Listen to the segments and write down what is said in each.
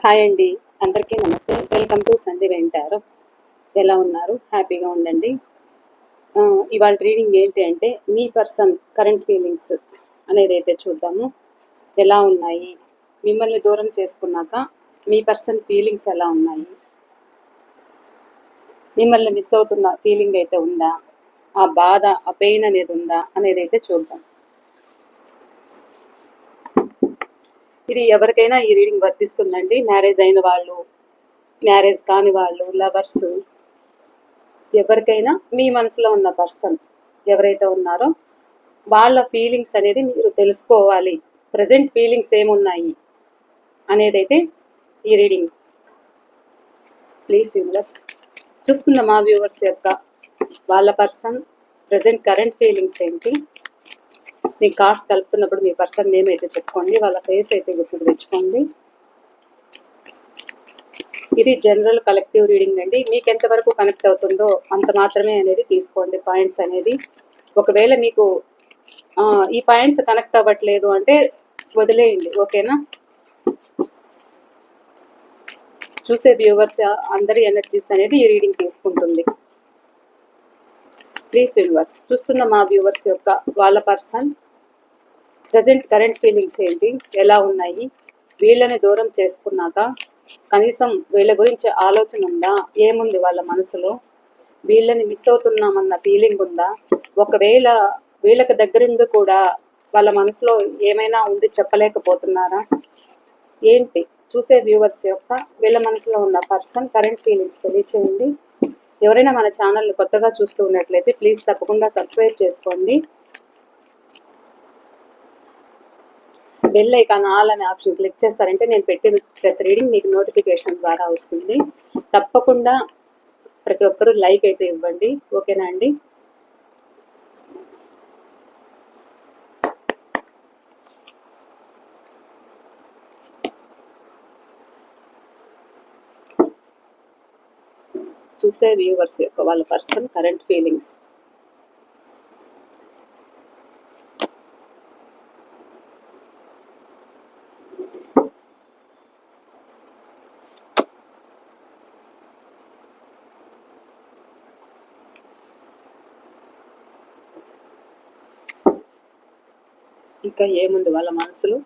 Hi అండి. అందరికీ నమస్తే. వెల్కమ్ టు సంధి వెంటారు ఎలా ఉన్నారు? హ్యాపీగా ఉండండి. ఇవాళ రీడింగ్ ఏంటి అంటే మీ పర్సన్ కరెంట్ ఫీలింగ్స్ అనేది అయితే చూద్దాము. ఎలా ఉన్నాయి? మిమ్మల్ని దూరం చేసుకున్నాక మీ పర్సన్ ఫీలింగ్స్ ఎలా ఉన్నాయి? మిమ్మల్ని మిస్ అవుతున్న ఫీలింగ్ అయితే ఉందా? ఆ బాధ ఆ పెయిన్ అనేది ఉందా? అనేది అయితే చూద్దాం. ఇది ఎవరికైనా ఈ రీడింగ్ వర్తిస్తుందండి. మ్యారేజ్ అయిన వాళ్ళు మ్యారేజ్ కాని వాళ్ళు లవర్స్ ఎవరికైనా మీ మనసులో ఉన్న పర్సన్ ఎవరైతే ఉన్నారో వాళ్ళ ఫీలింగ్స్ అనేది మీరు తెలుసుకోవాలి. ప్రజెంట్ ఫీలింగ్స్ ఏమున్నాయి అనేది అయితే ఈ రీడింగ్. ప్లీజ్ యూనివర్స్ చూసుకున్న మా వ్యూవర్స్ యొక్క వాళ్ళ పర్సన్ ప్రజెంట్ కరెంట్ ఫీలింగ్స్ ఏంటి? మీ కార్డ్స్ కలుపుతున్నప్పుడు మీ పర్సన్ నేమ్ అయితే చెప్పుకోండి వాళ్ళ ఫేస్ అయితే గుర్తుకు తెచ్చుకోండి. ఇది జనరల్ కలెక్టివ్ రీడింగ్ అండి. మీకు ఎంతవరకు కనెక్ట్ అవుతుందో అంత మాత్రమే అనేది తీసుకోండి పాయింట్స్ అనేది. ఒకవేళ మీకు ఈ పాయింట్స్ కనెక్ట్ అవ్వట్లేదు అంటే వదిలేయండి ఓకేనా? చూసే వ్యూవర్స్ అందరి ఎనర్జీస్ అనేది ఈ రీడింగ్ తీసుకుంటుంది. ప్లీజ్ యూనివర్స్ చూస్తున్న మా వ్యూవర్స్ యొక్క వాళ్ళ పర్సన్ ప్రజెంట్ కరెంట్ ఫీలింగ్స్ ఏంటి? ఎలా ఉన్నాయి? వీళ్ళని దూరం చేసుకున్నాక కనీసం వీళ్ళ గురించి ఆలోచన ఉందా? ఏముంది వాళ్ళ మనసులో? వీళ్ళని మిస్ అవుతున్నామన్న ఫీలింగ్ ఉందా? ఒకవేళ వీళ్ళకి దగ్గరుండి కూడా వాళ్ళ మనసులో ఏమైనా ఉంది చెప్పలేకపోతున్నారా? ఏంటి? చూసే వ్యూవర్స్ యొక్క వీళ్ళ మనసులో ఉన్న పర్సన్ కరెంట్ ఫీలింగ్స్ తెలియచేయండి. ఎవరైనా మన ఛానల్ని కొత్తగా చూస్తూ ఉన్నట్లయితే ప్లీజ్ తప్పకుండా సబ్స్క్రైబ్ చేసుకోండి. బెల్ ఐకాన్ ఆల్ అనే ఆప్షన్ క్లిక్ చేస్తారంటే నేను పెట్టిన ప్రతి రీడింగ్ మీకు నోటిఫికేషన్ ద్వారా వస్తుంది. తప్పకుండా ప్రతి ఒక్కరూ లైక్ అయితే ఇవ్వండి. ఓకేనా అండి? చూసే వ్యూవర్స్ యొక్క వాళ్ళ పర్సన్ కరెంట్ ఫీలింగ్స్ ఇంకా ఏముంది వాళ్ళ మనసులో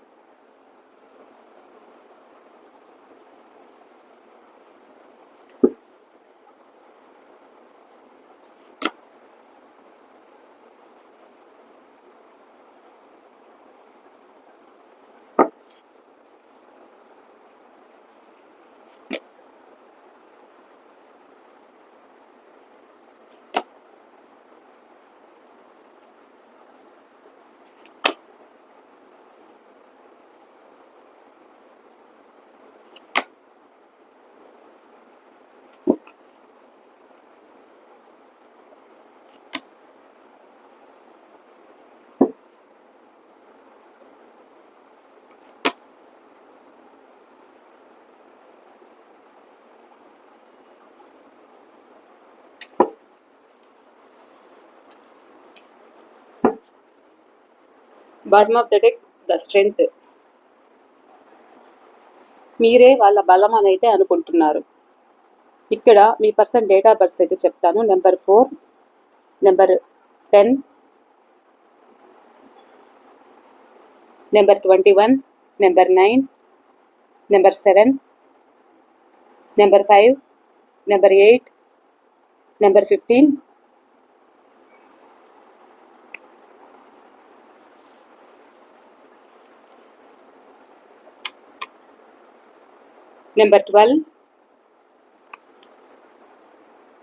bottom of the deck the strength మీరే వాళ్ళ బలం అని అయితే అనుకుంటున్నారు. ఇక్కడ మీ పర్సన్ డేట్ ఆఫ్ బర్త్ అయితే చెప్తాను. Number four number ten number twenty one number nine number seven number five number eight number fifteen number twelve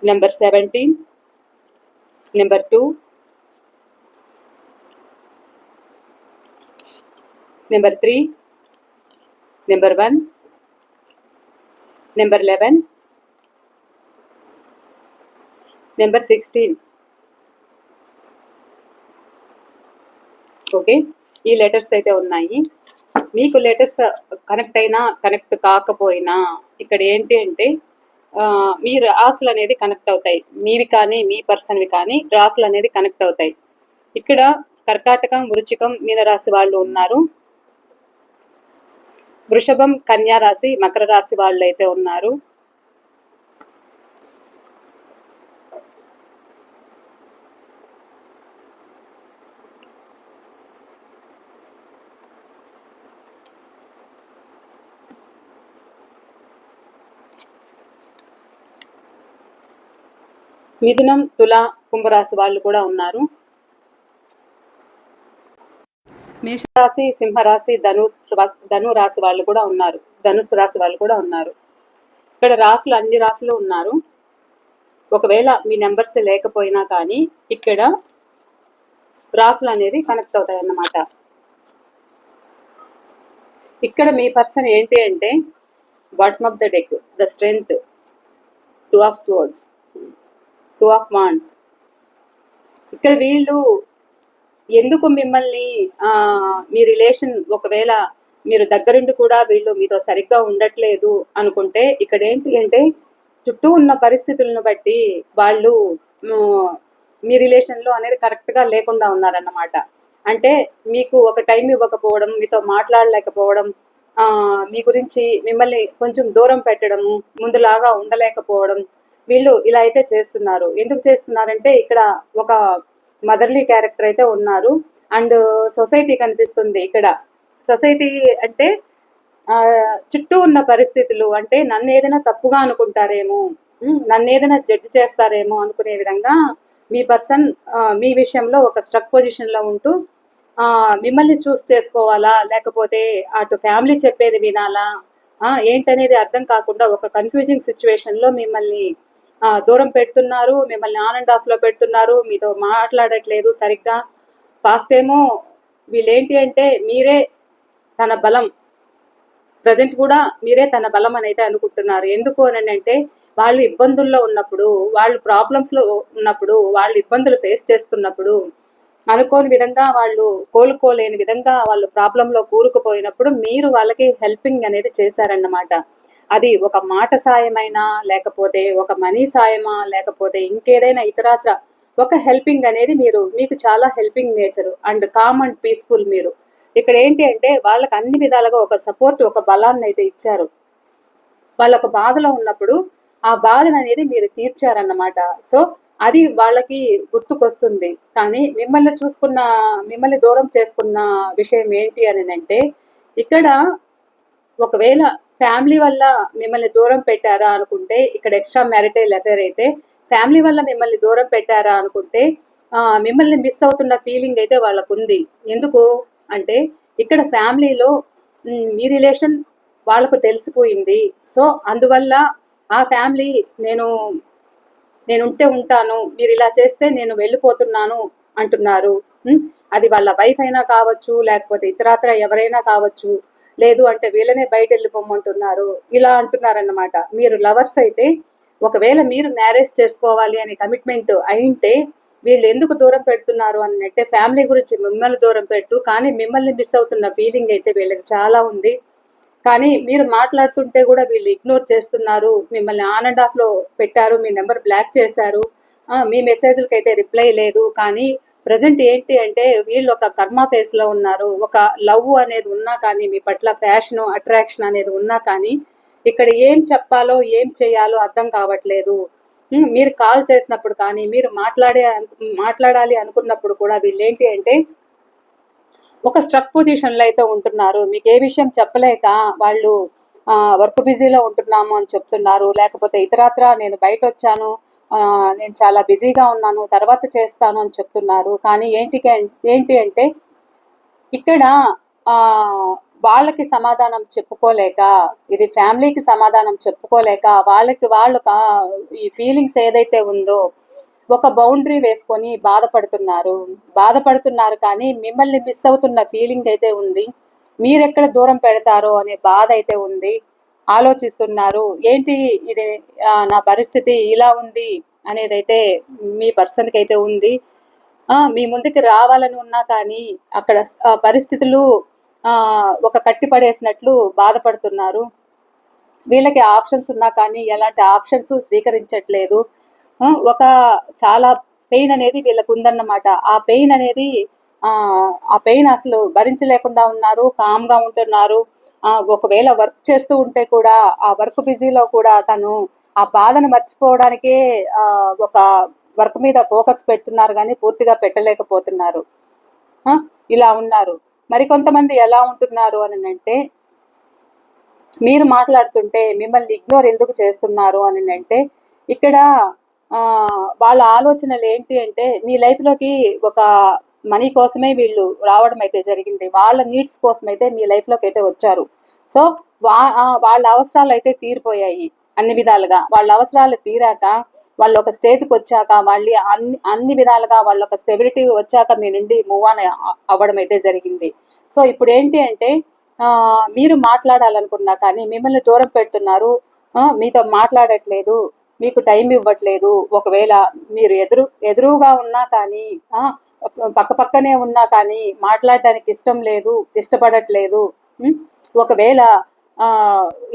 number seventeen number two number three number one number eleven number sixteen okay ఈ letters అయితే ఉన్నాయి. మీకు letters connect అయినా connect కాకపోయినా ఇక్కడ ఏంటి అంటే ఆ, మీ రాసులు అనేది కనెక్ట్ అవుతాయి. మీవి కానీ మీ పర్సన్వి కానీ రాసులు అనేది కనెక్ట్ అవుతాయి. ఇక్కడ కర్కాటకం వృచ్చికం మీనరాశి వాళ్ళు ఉన్నారు. వృషభం కన్యా రాశి మకర రాశి వాళ్ళు అయితే ఉన్నారు. మిథునం తుల కుంభరాశి వాళ్ళు కూడా ఉన్నారు. మేషరాశి సింహరాశి ధనుస్ ధను రాశి వాళ్ళు కూడా ఉన్నారు. ధనుసు రాశి వాళ్ళు కూడా ఉన్నారు. ఇక్కడ రాసులు అన్ని రాసులు ఉన్నారు. ఒకవేళ మీ నెంబర్స్ లేకపోయినా కానీ ఇక్కడ రాసులు అనేది కనెక్ట్ అవుతాయి అన్నమాట ఇక్కడ మీ పర్సన్ ఏంటి అంటే bottom of the deck the strength two of swords two of wands ఇక్కడ వీళ్ళు ఎందుకు మిమ్మల్ని మీ రిలేషన్ ఒకవేళ మీరు దగ్గరుండి కూడా వీళ్ళు మీతో సరిగ్గా ఉండట్లేదు అనుకుంటే ఇక్కడ ఏంటి అంటే చుట్టూ ఉన్న పరిస్థితులను బట్టి వాళ్ళు మీ రిలేషన్లో అనేది కరెక్ట్గా లేకుండా ఉన్నారన్నమాట. అంటే మీకు ఒక టైం ఇవ్వకపోవడం మీతో మాట్లాడలేకపోవడం మీ గురించి మిమ్మల్ని కొంచెం దూరం పెట్టడము ముందులాగా ఉండలేకపోవడం వీళ్ళు ఇలా అయితే చేస్తున్నారు. ఎందుకు చేస్తున్నారంటే ఇక్కడ ఒక మదర్లీ క్యారెక్టర్ అయితే ఉన్నారు. అండ్ సొసైటీ కనిపిస్తుంది ఇక్కడ. సొసైటీ అంటే చుట్టూ ఉన్న పరిస్థితులు అంటే నన్ను ఏదైనా తప్పుగా అనుకుంటారేమో నన్ను ఏదైనా జడ్జ్ చేస్తారేమో అనుకునే విధంగా మీ పర్సన్ మీ విషయంలో ఒక స్ట్రక్ పొజిషన్లో ఉంటూ మిమ్మల్ని చూస్ చేసుకోవాలా? లేకపోతే అటు ఫ్యామిలీ చెప్పేది వినాలా? ఏంటనేది అర్థం కాకుండా ఒక కన్ఫ్యూజింగ్ సిచ్యువేషన్లో మిమ్మల్ని దూరం పెడుతున్నారు మిమ్మల్ని ఆన్ అండ్ ఆఫ్లో పెడుతున్నారు మీతో మాట్లాడట్లేదు సరిగ్గా. ఫాస్ట్ ఏమో వీళ్ళేంటి అంటే మీరే తన బలం. ప్రజెంట్ కూడా మీరే తన బలం అని అయితే అనుకుంటున్నారు. ఎందుకు అని అంటే వాళ్ళు ఇబ్బందుల్లో ఉన్నప్పుడు వాళ్ళు ప్రాబ్లమ్స్లో ఉన్నప్పుడు వాళ్ళు ఇబ్బందులు ఫేస్ చేస్తున్నప్పుడు అనుకోని విధంగా వాళ్ళు కోలుకోలేని విధంగా వాళ్ళు ప్రాబ్లంలో కూరుకుపోయినప్పుడు మీరు వాళ్ళకి హెల్పింగ్ అనేది చేశారన్నమాట. అది ఒక మాట సాయమైనా లేకపోతే ఒక మనీ సాయమా లేకపోతే ఇంకేదైనా ఇతరాత్ర ఒక హెల్పింగ్ అనేది మీరు మీకు చాలా helping nature and calm and peaceful మీరు. ఇక్కడ ఏంటి అంటే వాళ్ళకి అన్ని విధాలుగా ఒక సపోర్ట్ ఒక బలాన్ని అయితే ఇచ్చారు. వాళ్ళ ఒక బాధలో ఉన్నప్పుడు ఆ బాధను అనేది మీరు తీర్చారన్నమాట. సో అది వాళ్ళకి గుర్తుకొస్తుంది. కానీ మిమ్మల్ని చూసుకున్న మిమ్మల్ని దూరం చేసుకున్న విషయం ఏంటి అని అంటే ఇక్కడ ఒకవేళ ఫ్యామిలీ వల్ల మిమ్మల్ని దూరం పెట్టారా అనుకుంటే ఇక్కడ ఎక్స్ట్రా మ్యారిటైల్ అఫేర్ అయితే ఫ్యామిలీ వల్ల మిమ్మల్ని దూరం పెట్టారా అనుకుంటే మిమ్మల్ని మిస్ అవుతున్న ఫీలింగ్ అయితే వాళ్ళకు ఉంది ఎందుకు అంటే ఇక్కడ ఫ్యామిలీలో మీ రిలేషన్ వాళ్ళకు తెలిసిపోయింది. సో అందువల్ల ఆ ఫ్యామిలీ నేను నేను ఉంటే ఉంటాను మీరు ఇలా చేస్తే నేను వెళ్ళిపోతున్నాను అంటున్నారు. అది వాళ్ళ వైఫ్ అయినా కావచ్చు లేకపోతే ఇతరాత్ర ఎవరైనా కావచ్చు లేదు అంటే వీళ్ళనే బయట వెళ్ళిపోమంటున్నారు ఇలా అంటున్నారన్నమాట. మీరు లవర్స్ అయితే ఒకవేళ మీరు మ్యారేజ్ చేసుకోవాలి అనే కమిట్మెంట్ అయింటే వీళ్ళు ఎందుకు దూరం పెడుతున్నారు అన్నట్టే ఫ్యామిలీ గురించి మిమ్మల్ని దూరం పెట్టు కానీ మిమ్మల్ని మిస్ అవుతున్న ఫీలింగ్ అయితే వీళ్ళకి చాలా ఉంది. కానీ మీరు మాట్లాడుతుంటే కూడా వీళ్ళు ఇగ్నోర్ చేస్తున్నారు. మిమ్మల్ని ఆన్ అండ్ ఆఫ్లో పెట్టారు మీ నెంబర్ బ్లాక్ చేశారు. మీ మెసేజ్లకి అయితే రిప్లై లేదు. కానీ ప్రజెంట్ ఏంటి అంటే వీళ్ళు ఒక కర్మ ఫేస్లో ఉన్నారు. ఒక లవ్ అనేది ఉన్నా కానీ మీ పట్ల ఫ్యాషన్ అట్రాక్షన్ అనేది ఉన్నా కానీ ఇక్కడ ఏం చెప్పాలో ఏం చేయాలో అర్థం కావట్లేదు. మీరు కాల్ చేసినప్పుడు కానీ మీరు మాట్లాడే మాట్లాడాలి అనుకున్నప్పుడు కూడా వీళ్ళు ఏంటి అంటే ఒక స్ట్రక్ పొజిషన్లో అయితే ఉంటున్నారు. మీకు ఏ విషయం చెప్పలేక వాళ్ళు వర్క్ బిజీలో ఉంటున్నాము అని చెప్తున్నారు. లేకపోతే ఇతరత్ర నేను బయట వచ్చాను నేను చాలా బిజీగా ఉన్నాను తర్వాత చేస్తాను అని చెప్తున్నారు. కానీ ఏంటి ఏంటి అంటే ఇక్కడ వాళ్ళకి సమాధానం చెప్పుకోలేక ఇది ఫ్యామిలీకి సమాధానం చెప్పుకోలేక వాళ్ళకి వాళ్ళు ఈ ఫీలింగ్స్ ఏదైతే ఉందో ఒక బౌండరీ వేసుకొని బాధపడుతున్నారు. బాధపడుతున్నారు కానీ మిమ్మల్ని మిస్ అవుతున్న ఫీలింగ్ అయితే ఉంది మీరెక్కడ దూరం పెడతారో అనే బాధ అయితే ఉంది. ఆలోచిస్తున్నారు. ఏంటి ఇది? నా పరిస్థితి ఇలా ఉంది అనేది అయితే మీ పర్సన్కి అయితే ఉంది మీ ముందుకి రావాలని ఉన్నా కానీ అక్కడ పరిస్థితులు ఒక కట్టి పడేసినట్లు బాధపడుతున్నారు. వీళ్ళకి ఆప్షన్స్ ఉన్నా కానీ ఎలాంటి ఆప్షన్స్ స్వీకరించట్లేదు. ఒక చాలా పెయిన్ అనేది వీళ్ళకు ఉందన్నమాట. ఆ పెయిన్ అనేది ఆ పెయిన్ అసలు భరించలేకుండా ఉన్నారు కామ్గా ఉంటున్నారు. ఒకవేళ వర్క్ చేస్తూ ఉంటే కూడా ఆ వర్క్ బిజీలో కూడా తను ఆ బాధను మర్చిపోవడానికే ఒక వర్క్ మీద ఫోకస్ పెడుతున్నారు కానీ పూర్తిగా పెట్టలేకపోతున్నారు. ఇలా ఉన్నారు. మరికొంతమంది ఎలా ఉంటున్నారు అని అంటే మీరు మాట్లాడుతుంటే మిమ్మల్ని ఇగ్నోర్ ఎందుకు చేస్తున్నారు అని అంటే ఇక్కడ వాళ్ళ ఆలోచనలు ఏంటి అంటే మీ లైఫ్లోకి ఒక మనీ కోసమే వీళ్ళు రావడం అయితే జరిగింది. వాళ్ళ నీడ్స్ కోసం అయితే మీ లైఫ్లోకి అయితే వచ్చారు. సో వా వాళ్ళ అవసరాలు అయితే తీరిపోయాయి అన్ని విధాలుగా. వాళ్ళ అవసరాలు తీరాక వాళ్ళు ఒక స్టేజ్కి వచ్చాక వాళ్ళు అన్ని అన్ని విధాలుగా వాళ్ళ ఒక స్టెబిలిటీ వచ్చాక మీ నుండి మూవ్ ఆన్ అవ్వడం అయితే జరిగింది. సో ఇప్పుడు ఏంటి అంటే మీరు మాట్లాడాలనుకున్నా కానీ మిమ్మల్ని దూరం పెడుతున్నారు. మీతో మాట్లాడట్లేదు. మీకు టైం ఇవ్వట్లేదు. ఒకవేళ మీరు ఎదురు ఎదురుగా ఉన్నా కానీ పక్క పక్కనే ఉన్నా కానీ మాట్లాడడానికి ఇష్టం లేదు ఇష్టపడట్లేదు. ఒకవేళ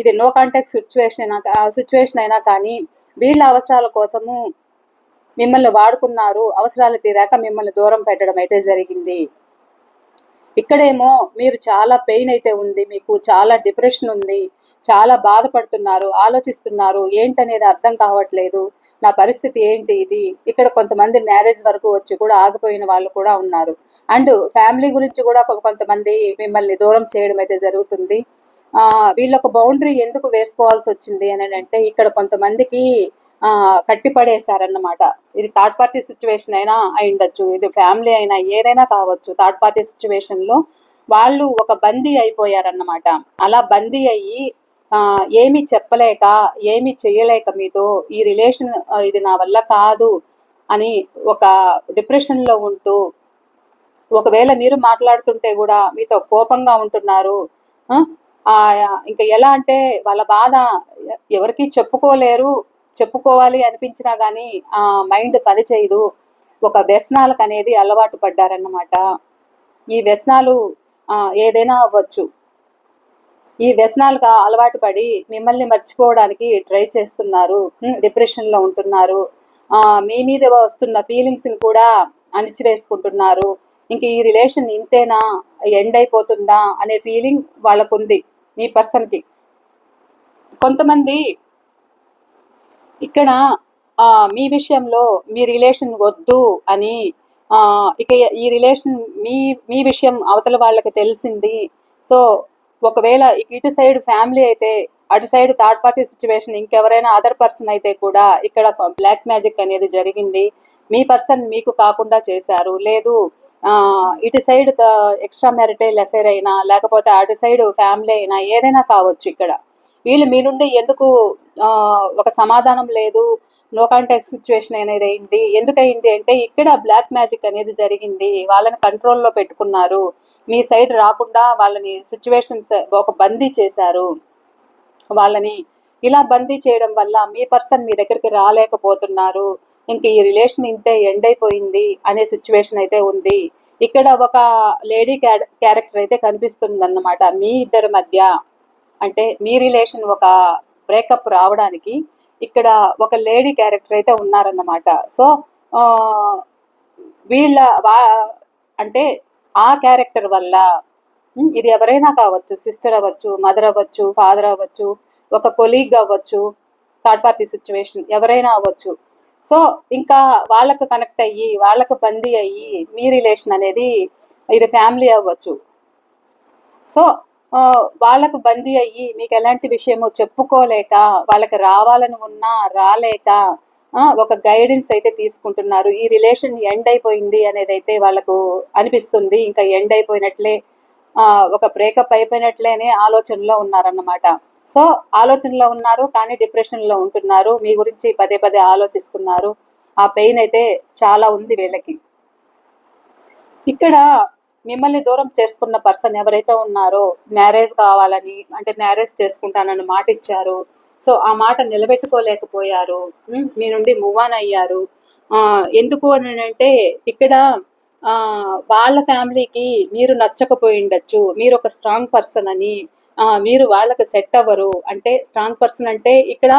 ఇది నో కాంటాక్ట్ సిచ్యువేషన్ అయినా సిచ్యువేషన్ అయినా కానీ వీళ్ళ అవసరాల కోసము మిమ్మల్ని వాడుకున్నారు అవసరాలు తీరాక మిమ్మల్ని దూరం పెట్టడం అయితే జరిగింది. ఇక్కడేమో మీరు చాలా పెయిన్ అయితే ఉంది మీకు చాలా డిప్రెషన్ ఉంది చాలా బాధపడుతున్నారు ఆలోచిస్తున్నారు ఏంటనేది అర్థం కావట్లేదు. నా పరిస్థితి ఏంటి ఇది? ఇక్కడ కొంతమంది మ్యారేజ్ వరకు వచ్చి కూడా ఆగిపోయిన వాళ్ళు కూడా ఉన్నారు. అండ్ ఫ్యామిలీ గురించి కూడా కొంతమంది మిమ్మల్ని దూరం చేయడం అయితే జరుగుతుంది. ఆ, వీళ్ళొక బౌండరీ ఎందుకు వేసుకోవాల్సి వచ్చింది అని అంటే ఇక్కడ కొంతమందికి ఆ, కట్టిపడేశారన్నమాట. ఇది థర్డ్ పార్టీ సిచ్యువేషన్ అయినా అయి ఉండొచ్చు. ఇది ఫ్యామిలీ అయినా ఏదైనా కావచ్చు. థర్డ్ పార్టీ సిచ్యువేషన్లో వాళ్ళు ఒక బందీ అయిపోయారన్నమాట. అలా బందీ అయ్యి ఏమి చెప్పలేక ఏమి చేయలేక మీతో ఈ రిలేషన్ ఇది నా వల్ల కాదు అని ఒక డిప్రెషన్లో ఉంటూ ఒకవేళ మీరు మాట్లాడుతుంటే కూడా మీతో కోపంగా ఉంటున్నారు ఇంకా ఎలా అంటే వాళ్ళ బాధ ఎవరికీ చెప్పుకోలేరు చెప్పుకోవాలి అనిపించినా కానీ ఆ మైండ్ పనిచేయదు. ఒక వ్యసనాలకు అనేది అలవాటు పడ్డారన్నమాట. ఈ వ్యసనాలు ఆ, ఏదైనా అవ్వచ్చు. ఈ వ్యసనాలకు అలవాటు పడి మిమ్మల్ని మర్చిపోవడానికి ట్రై చేస్తున్నారు డిప్రెషన్లో లో ఉంటున్నారు. మీ మీద వస్తున్న ఫీలింగ్స్ని కూడా అణిచివేసుకుంటున్నారు. ఇంక ఈ రిలేషన్ ఇంతేనా? ఎండ్ అయిపోతుందా? అనే ఫీలింగ్ వాళ్ళకుంది మీ పర్సన్కి. కొంతమంది ఇక్కడ మీ విషయంలో మీ రిలేషన్ వద్దు అని ఇక ఈ రిలేషన్ మీ మీ విషయం అవతల వాళ్ళకి తెలిసింది. సో ఒకవేళ ఇటు సైడ్ ఫ్యామిలీ అయితే అటు సైడ్ థర్డ్ పార్టీ సిచ్యువేషన్ ఇంకెవరైనా అదర్ పర్సన్ అయితే కూడా ఇక్కడ బ్లాక్ మ్యాజిక్ అనేది జరిగింది. మీ పర్సన్ మీకు కాకుండా చేశారు. లేదు ఇటు సైడ్ ఎక్స్ట్రా మ్యారిటైల్ అఫేర్ అయినా లేకపోతే అటు సైడ్ ఫ్యామిలీ అయినా ఏదైనా కావచ్చు ఇక్కడ. వీళ్ళు మీ నుండి ఎందుకు ఒక సమాధానం లేదు? నో కాంటాక్ట్ సిచ్యువేషన్ అనేది అయింది. ఎందుకయింది అంటే ఇక్కడ బ్లాక్ మ్యాజిక్ అనేది జరిగింది. వాళ్ళని కంట్రోల్లో పెట్టుకున్నారు. మీ సైడ్ రాకుండా వాళ్ళని సిచ్యువేషన్స్ ఒక బందీ చేశారు. వాళ్ళని ఇలా బందీ చేయడం వల్ల మీ పర్సన్ మీ దగ్గరికి రాలేకపోతున్నారు. ఇంక ఈ రిలేషన్ ఇంతే ఎండ్ అయిపోయింది అనే సిచ్యువేషన్ అయితే ఉంది. ఇక్కడ ఒక లేడీ క్యారెక్టర్ అయితే కనిపిస్తుంది అన్నమాట మీ ఇద్దరి మధ్య అంటే మీ రిలేషన్ ఒక బ్రేకప్ రావడానికి ఇక్కడ ఒక లేడీ క్యారెక్టర్ అయితే ఉన్నారన్నమాట. సో వీళ్ళ వా అంటే ఆ క్యారెక్టర్ వల్ల ఇది ఎవరైనా కావచ్చు సిస్టర్ అవ్వచ్చు మదర్ అవ్వచ్చు ఫాదర్ అవ్వచ్చు ఒక కొలీగ్ అవ్వచ్చు థర్డ్ పార్టీ సిచ్యువేషన్ ఎవరైనా అవ్వచ్చు. సో ఇంకా వాళ్ళకు కనెక్ట్ అయ్యి వాళ్ళకు బందీ అయ్యి మీ రిలేషన్ అనేది ఇది ఫ్యామిలీ అవ్వచ్చు. సో వాళ్ళకు బందీ అయ్యి మీకు ఎలాంటి విషయమో చెప్పుకోలేక వాళ్ళకి రావాలని ఉన్నా రాలేక ఒక గైడెన్స్ అయితే తీసుకుంటున్నారు. ఈ రిలేషన్ ఎండ్ అయిపోయింది అనేది అయితే వాళ్ళకు అనిపిస్తుంది. ఇంకా ఎండ్ అయిపోయినట్లే ఒక బ్రేకప్ అయిపోయినట్లేనే ఆలోచనలో ఉన్నారన్నమాట. సో ఆలోచనలో ఉన్నారు కానీ డిప్రెషన్లో ఉంటున్నారు. మీ గురించి పదే పదే ఆలోచిస్తున్నారు. ఆ పెయిన్ అయితే చాలా ఉంది వీళ్ళకి. ఇక్కడ మిమ్మల్ని దూరం చేసుకున్న పర్సన్ ఎవరైతే ఉన్నారో మ్యారేజ్ కావాలని అంటే మ్యారేజ్ చేసుకుంటానని మాట ఇచ్చారు సో ఆ మాట నిలబెట్టుకోలేకపోయారు. మీ నుండి మూవ్ ఆన్ అయ్యారు. ఎందుకు అని అంటే ఇక్కడ వాళ్ళ ఫ్యామిలీకి మీరు నచ్చకపోయి ఉండొచ్చు. మీరు ఒక స్ట్రాంగ్ పర్సన్ అని మీరు వాళ్ళకి సెట్ అవ్వరు. అంటే స్ట్రాంగ్ పర్సన్ అంటే ఇక్కడ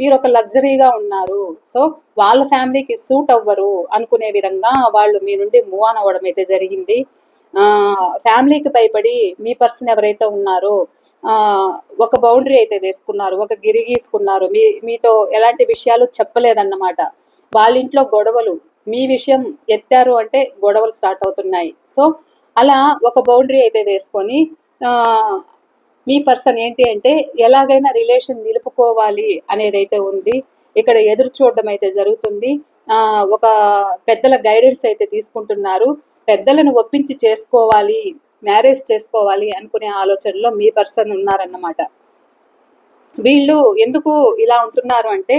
మీరు ఒక లగ్జరీగా ఉన్నారు. సో వాళ్ళ ఫ్యామిలీకి సూట్ అవ్వరు అనుకునే విధంగా వాళ్ళు మీ నుండి మూవ్ ఆన్ అవ్వడం అయితే జరిగింది. ఫ్యామిలీకి భయపడి మీ పర్సన్ ఎవరైతే ఉన్నారో ఒక బౌండరీ అయితే వేసుకున్నారు ఒక గిరి గీసుకున్నారు. మీ మీతో ఎలాంటి విషయాలు చెప్పలేదన్నమాట. వాళ్ళ ఇంట్లో గొడవలు మీ విషయం ఎత్తారు అంటే గొడవలు స్టార్ట్ అవుతున్నాయి. సో అలా ఒక బౌండరీ అయితే వేసుకొని ఆ, మీ పర్సన్ ఏంటి అంటే ఎలాగైనా రిలేషన్ నిలుపుకోవాలి అనేది అయితే ఉంది. ఇక్కడ ఎదురు చూడడం అయితే జరుగుతుంది. ఒక పెద్దల గైడెన్స్ అయితే తీసుకుంటున్నారు. పెద్దలను ఒప్పించి చేసుకోవాలి. మ్యారేజ్ చేసుకోవాలి అనుకునే ఆలోచనలో మీ పర్సన్ ఉన్నారన్నమాట. వీళ్ళు ఎందుకు ఇలా ఉంటున్నారు అంటే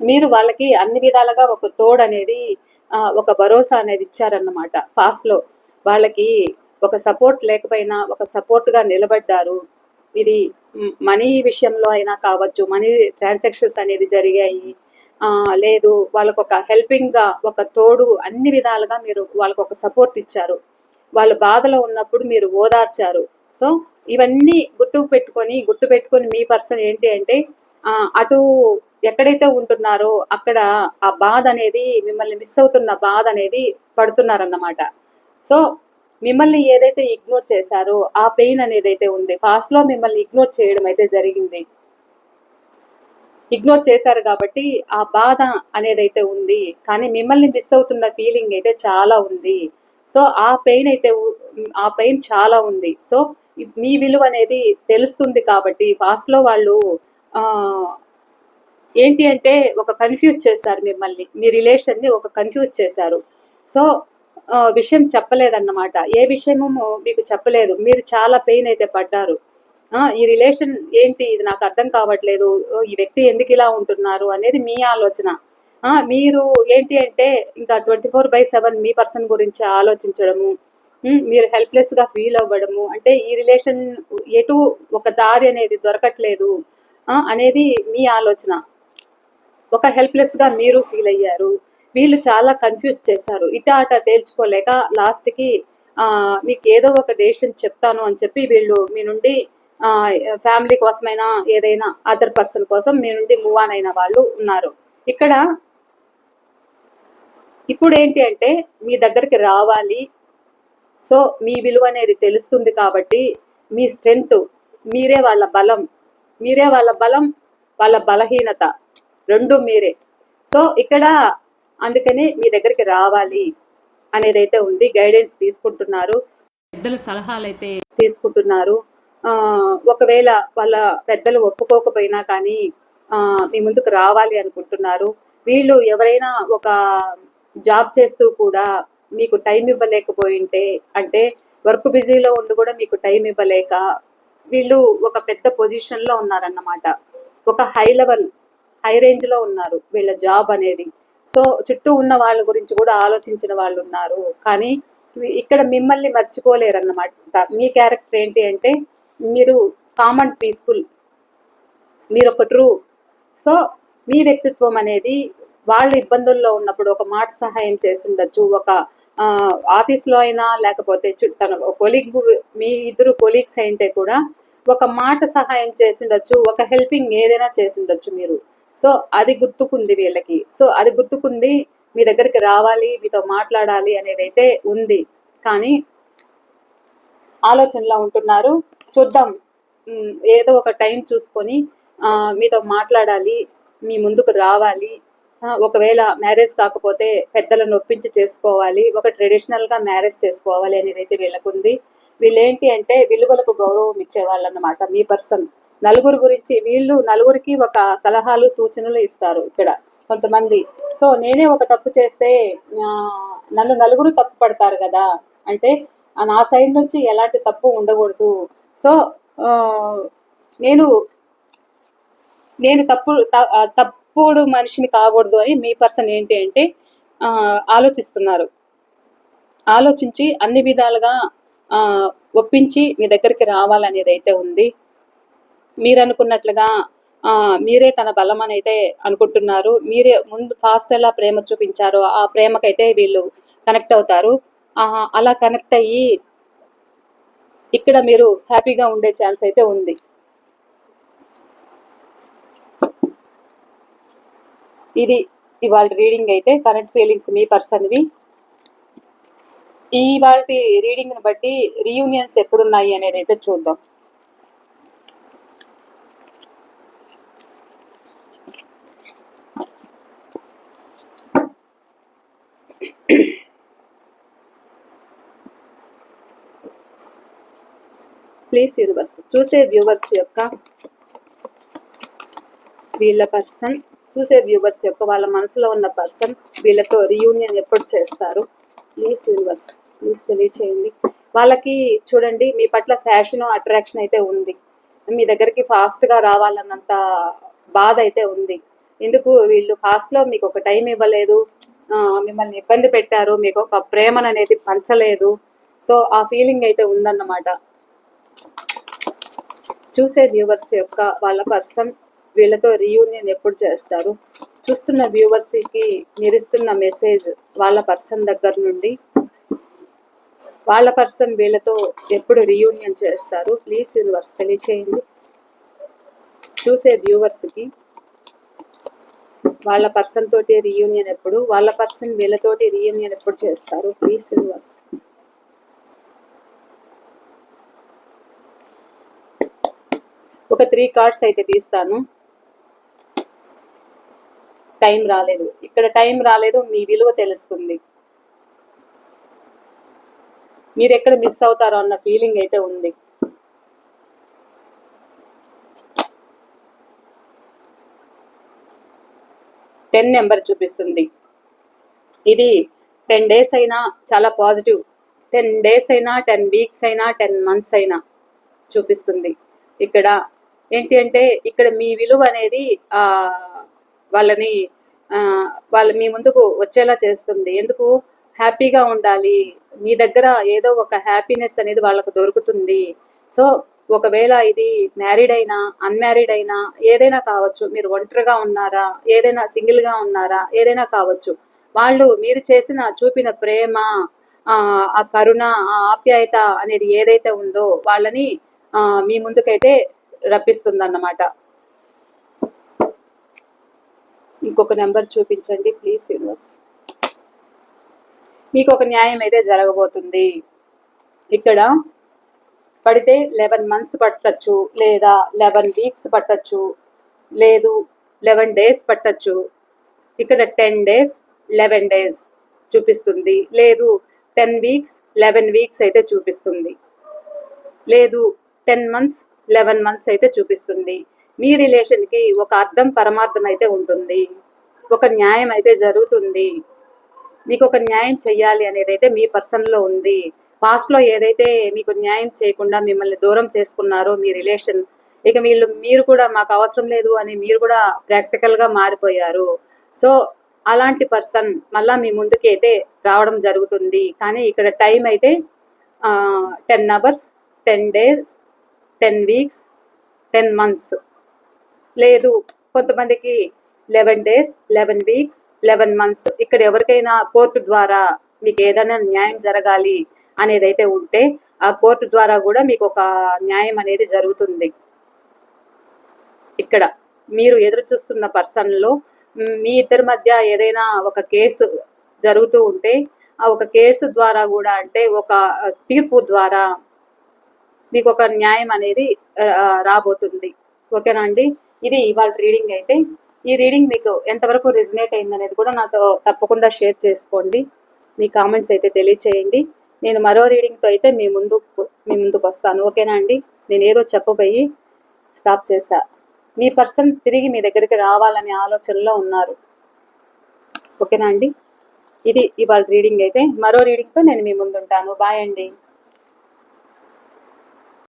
మీరు వాళ్ళకి అన్ని విధాలుగా ఒక తోడు అనేది ఒక భరోసా అనేది ఇచ్చారన్నమాట. పాస్ట్లో వాళ్ళకి ఒక సపోర్ట్ లేకపోయినా ఒక సపోర్ట్గా నిలబడ్డారు. ఇది మనీ విషయంలో అయినా కావచ్చు మనీ ట్రాన్సాక్షన్స్ అనేది జరిగాయి. ఆ, లేదు వాళ్ళకు ఒక హెల్పింగ్గా ఒక తోడు అన్ని విధాలుగా మీరు వాళ్ళకు ఒక సపోర్ట్ ఇచ్చారు. వాళ్ళు బాధలో ఉన్నప్పుడు మీరు ఓదార్చారు. సో ఇవన్నీ గుర్తుకు పెట్టుకొని గుర్తు పెట్టుకొని మీ పర్సన్ ఏంటి అంటే అటు ఎక్కడైతే ఉంటున్నారో అక్కడ ఆ బాధ అనేది మిమ్మల్ని మిస్ అవుతున్న బాధ అనేది పడుతున్నారన్నమాట. సో మిమ్మల్ని ఏదైతే ఇగ్నోర్ చేశారో ఆ పెయిన్ అనేది అయితే ఉంది. ఫాస్ట్లో మిమ్మల్ని ఇగ్నోర్ చేయడం అయితే జరిగింది. ఇగ్నోర్ చేశారు కాబట్టి ఆ బాధ అనేది అయితే ఉంది. కానీ మిమ్మల్ని మిస్ అవుతున్న ఫీలింగ్ అయితే చాలా ఉంది. సో ఆ పెయిన్ అయితే ఆ పెయిన్ చాలా ఉంది. సో మీ విలువ అనేది తెలుస్తుంది కాబట్టి ఫాస్ట్లో వాళ్ళు ఏంటి అంటే ఒక కన్ఫ్యూజ్ చేశారు మిమ్మల్ని. మీ రిలేషన్ని ఒక కన్ఫ్యూజ్ చేశారు. సో ఆ, విషయం చెప్పలేదన్నమాట. ఏ విషయము మీకు చెప్పలేదు. మీరు చాలా పెయిన్ అయితే పడ్డారు. ఆ, ఈ రిలేషన్ ఏంటి? ఇది నాకు అర్థం కావట్లేదు. ఈ వ్యక్తి ఎందుకు ఇలా ఉంటున్నారు? అనేది మీ ఆలోచన. మీరు ఏంటి అంటే ఇంకా ట్వంటీ ఫోర్ బై సెవెన్ మీ పర్సన్ గురించి ఆలోచించడము మీరు హెల్ప్లెస్గా ఫీల్ అవ్వడము అంటే ఈ రిలేషన్ ఎటు ఒక దారి అనేది దొరకట్లేదు అనేది మీ ఆలోచన. ఒక హెల్ప్లెస్గా మీరు ఫీల్ అయ్యారు వీళ్ళు చాలా కన్ఫ్యూజ్ చేశారు. ఇట అట తేల్చుకోలేక లాస్ట్కి మీకు ఏదో ఒక డెసిషన్ చెప్తాను అని చెప్పి వీళ్ళు మీ నుండి ఫ్యామిలీ కోసమైనా ఏదైనా అదర్ పర్సన్ కోసం మీ నుండి మూవ్ ఆన్ అయిన వాళ్ళు ఉన్నారు. ఇక్కడ ఇప్పుడు ఏంటి అంటే మీ దగ్గరికి రావాలి. సో మీ విలువ అనేది తెలుస్తుంది కాబట్టి మీ స్ట్రెంగ్త్ మీరే వాళ్ళ బలం. మీరే వాళ్ళ బలం వాళ్ళ బలహీనత. రెండు మీరే. సో ఇక్కడ అందుకని మీ దగ్గరికి రావాలి అనేది అయితే ఉంది. గైడెన్స్ తీసుకుంటున్నారు. పెద్దల సలహాలు అయితే తీసుకుంటున్నారు. ఆ, ఒకవేళ వాళ్ళ పెద్దలు ఒప్పుకోకపోయినా కానీ మీ ముందుకు రావాలి అనుకుంటున్నారు. వీళ్ళు ఎవరైనా ఒక జాబ్ చేస్తూ కూడా మీకు టైం ఇవ్వలేకపోయింటే అంటే వర్క్ బిజీలో ఉండి కూడా మీకు టైం ఇవ్వలేక వీళ్ళు ఒక పెద్ద పొజిషన్లో ఉన్నారన్నమాట. ఒక హై లెవెల్ హై రేంజ్లో ఉన్నారు వీళ్ళ జాబ్ అనేది. సో చుట్టూ ఉన్న వాళ్ళ గురించి కూడా ఆలోచించిన వాళ్ళు ఉన్నారు. కానీ ఇక్కడ మిమ్మల్ని మర్చిపోలేరు అన్నమాట మీ క్యారెక్టర్ ఏంటి అంటే మీరు కామన్ పీస్ఫుల్ మీరు ఒక ట్రూ. సో మీ వ్యక్తిత్వం అనేది వాళ్ళు ఇబ్బందుల్లో ఉన్నప్పుడు ఒక మాట సహాయం చేసిండొచ్చు. ఒక ఆఫీస్లో అయినా లేకపోతే తన కొలీగ్ మీ ఇద్దరు కొలీగ్స్ అయింటే కూడా ఒక మాట సహాయం చేసిండొచ్చు. ఒక హెల్పింగ్ ఏదైనా చేసిండొచ్చు మీరు. సో అది గుర్తుకుంది వీళ్ళకి. సో అది గుర్తుకుంది మీ దగ్గరికి రావాలి మీతో మాట్లాడాలి అనేది అయితే ఉంది. కానీ ఆలోచనలో ఉంటున్నారు. చూద్దాం. ఏదో ఒక టైం చూసుకొని మీతో మాట్లాడాలి మీ ముందుకు రావాలి ఒకవేళ మ్యారేజ్ కాకపోతే పెద్దలను ఒప్పించి చేసుకోవాలి ఒక ట్రెడిషనల్గా మ్యారేజ్ చేసుకోవాలి అనేది అయితే వీళ్ళకుంది. వీళ్ళేంటి అంటే విలువలకు గౌరవం ఇచ్చేవాళ్ళు అన్నమాట మీ పర్సన్ నలుగురు గురించి వీళ్ళు నలుగురికి ఒక సలహాలు సూచనలు ఇస్తారు ఇక్కడ కొంతమంది. సో నేనే ఒక తప్పు చేస్తే నన్ను నలుగురు తప్పు పడతారు కదా. అంటే నా సైడ్ నుంచి ఎలాంటి తప్పు ఉండకూడదు. సో నేను నేను తప్పు తప్పు ఎప్పుడు మనిషిని కాకూడదు అని మీ పర్సన్ ఏంటి అంటే ఆలోచిస్తున్నారు. ఆలోచించి అన్ని విధాలుగా ఒప్పించి మీ దగ్గరికి రావాలనేది అయితే ఉంది. మీరు అనుకున్నట్లుగా మీరే తన బలం అని అయితే అనుకుంటున్నారు. మీరే ముందు ఫాస్ట్ ఎలా ప్రేమ చూపించారో ఆ ప్రేమకైతే వీళ్ళు కనెక్ట్ అవుతారు. అలా కనెక్ట్ అయ్యి ఇక్కడ మీరు హ్యాపీగా ఉండే ఛాన్స్ అయితే ఉంది. ఇది ఇవాళ రీడింగ్ అయితే కరెంట్ ఫీలింగ్స్ మీ పర్సన్వి ఈ వాటి రీడింగ్ని బట్టి రీయూనియన్స్ ఎప్పుడున్నాయి అనేది అయితే చూద్దాం. ప్లీజ్ యూనివర్స్ చూసే వ్యూవర్స్ యొక్క వీళ్ళ పర్సన్ చూసే వ్యూవర్స్ యొక్క వాళ్ళ మనసులో ఉన్న పర్సన్ వీళ్ళతో రీయూనియన్ ఎప్పుడు చేస్తారు? ప్లీజ్ యూనివర్స్ ప్లీజ్ తెలియచేయండి. వాళ్ళకి చూడండి మీ పట్ల ఫ్యాషన్ అట్రాక్షన్ అయితే ఉంది. మీ దగ్గరికి ఫాస్ట్గా రావాలన్నంత బాధ అయితే ఉంది. ఎందుకు? వీళ్ళు ఫాస్ట్లో మీకు ఒక టైం ఇవ్వలేదు. మిమ్మల్ని ఇబ్బంది పెట్టారు. మీకు ఒక ప్రేమను అనేది పంచలేదు. సో ఆ ఫీలింగ్ అయితే ఉందన్నమాట. చూసే వ్యూవర్స్ యొక్క వాళ్ళ పర్సన్ వీళ్ళతో రీయూనియన్ ఎప్పుడు చేస్తారు? చూస్తున్న వ్యూవర్స్కి మీరిస్తున్న మెసేజ్ వాళ్ళ పర్సన్ దగ్గర నుండి వాళ్ళ పర్సన్ వీళ్ళతో ఎప్పుడు రీయూనియన్ చేస్తారు? ప్లీజ్ యూనివర్స్ తెలియచేయండి. చూసే వ్యూవర్స్కి వాళ్ళ పర్సన్ తోటి రీయూనియన్ ఎప్పుడు వాళ్ళ పర్సన్ వీళ్ళతోటి రీయూనియన్ ఎప్పుడు చేస్తారు? ప్లీజ్ యూనివర్స్ ఒక త్రీ కార్డ్స్ అయితే తీస్తాను. టైం రాలేదు. ఇక్కడ టైం రాలేదు మీ విలువ తెలుస్తుంది. మీరు ఎక్కడ మిస్ అవుతారో అన్న ఫీలింగ్ అయితే ఉంది. టెన్ నెంబర్ చూపిస్తుంది. ఇది టెన్ డేస్ అయినా చాలా పాజిటివ్. టెన్ డేస్ అయినా టెన్ వీక్స్ అయినా టెన్ మంత్స్ అయినా చూపిస్తుంది. ఇక్కడ ఏంటి అంటే ఇక్కడ మీ విలువ అనేది వాళ్ళని వాళ్ళు మీ ముందుకు వచ్చేలా చేస్తుంది. ఎందుకు? హ్యాపీగా ఉండాలి. మీ దగ్గర ఏదో ఒక హ్యాపీనెస్ అనేది వాళ్ళకు దొరుకుతుంది. సో ఒకవేళ ఇది మ్యారీడ్ అయినా అన్మ్యారీడ్ అయినా ఏదైనా కావచ్చు మీరు ఒంటరిగా ఉన్నారా ఏదైనా సింగిల్గా ఉన్నారా ఏదైనా కావచ్చు వాళ్ళు మీరు చేసిన చూపిన ప్రేమ ఆ కరుణ ఆ ఆప్యాయత అనేది ఏదైతే ఉందో వాళ్ళని ఆ, మీ ముందుకైతే రప్పిస్తుందన్నమాట. ఇంకొక నెంబర్ చూపించండి ప్లీజ్ యూనివర్స్ మీకు ఒక న్యాయం అయితే జరగబోతుంది. ఇక్కడ పడితే లెవెన్ మంత్స్ పట్టచ్చు లేదా లెవెన్ వీక్స్ పట్టచ్చు లేదు లెవెన్ డేస్ పట్టచ్చు. ఇక్కడ టెన్ డేస్ లెవెన్ డేస్ చూపిస్తుంది. లేదు టెన్ వీక్స్ లెవెన్ వీక్స్ అయితే చూపిస్తుంది. లేదు టెన్ మంత్స్ లెవెన్ మంత్స్ అయితే చూపిస్తుంది. మీ రిలేషన్కి ఒక అర్థం పరమార్థం అయితే ఉంటుంది. ఒక న్యాయం అయితే జరుగుతుంది. మీకు ఒక న్యాయం చెయ్యాలి అనేది అయితే మీ పర్సన్లో ఉంది. పాస్ట్లో ఏదైతే మీకు న్యాయం చేయకుండా మిమ్మల్ని దూరం చేసుకున్నారో మీ రిలేషన్ ఇక వీళ్ళు మీరు కూడా మాకు అవసరం లేదు అని మీరు కూడా ప్రాక్టికల్గా మారిపోయారు. సో అలాంటి పర్సన్ మళ్ళీ మీ ముందుకి అయితే రావడం జరుగుతుంది. కానీ ఇక్కడ టైం అయితే ten hours ten days ten weeks ten months లేదు. కొంతమందికి eleven days eleven weeks eleven months. ఇక్కడ ఎవరికైనా కోర్టు ద్వారా మీకు ఏదైనా న్యాయం జరగాలి అనేది అయితే ఉంటే ఆ కోర్టు ద్వారా కూడా మీకు ఒక న్యాయం అనేది జరుగుతుంది. ఇక్కడ మీరు ఎదురు చూస్తున్న పర్సన్లో మీ ఇద్దరి మధ్య ఏదైనా ఒక కేసు జరుగుతూ ఉంటే ఆ ఒక కేసు ద్వారా కూడా అంటే ఒక తీర్పు ద్వారా మీకు ఒక న్యాయం అనేది రాబోతుంది. ఓకేనా అండి? ఇది ఇవాళ రీడింగ్ అయితే. ఈ రీడింగ్ మీకు ఎంతవరకు రిజనేట్ అయిందనేది కూడా నాతో తప్పకుండా షేర్ చేసుకోండి. మీ కామెంట్స్ అయితే తెలియచేయండి. నేను మరో రీడింగ్తో అయితే మీ ముందు మీ ముందుకు వస్తాను. ఓకేనా అండి? నేను ఏదో చెప్పబోయి స్టాప్ చేశా. మీ పర్సన్ తిరిగి మీ దగ్గరికి రావాలనే ఆలోచనలో ఉన్నారు. ఓకేనా అండి? ఇది ఇవాళ రీడింగ్ అయితే. మరో రీడింగ్తో నేను మీ ముందు ఉంటాను బాయ్ అండి.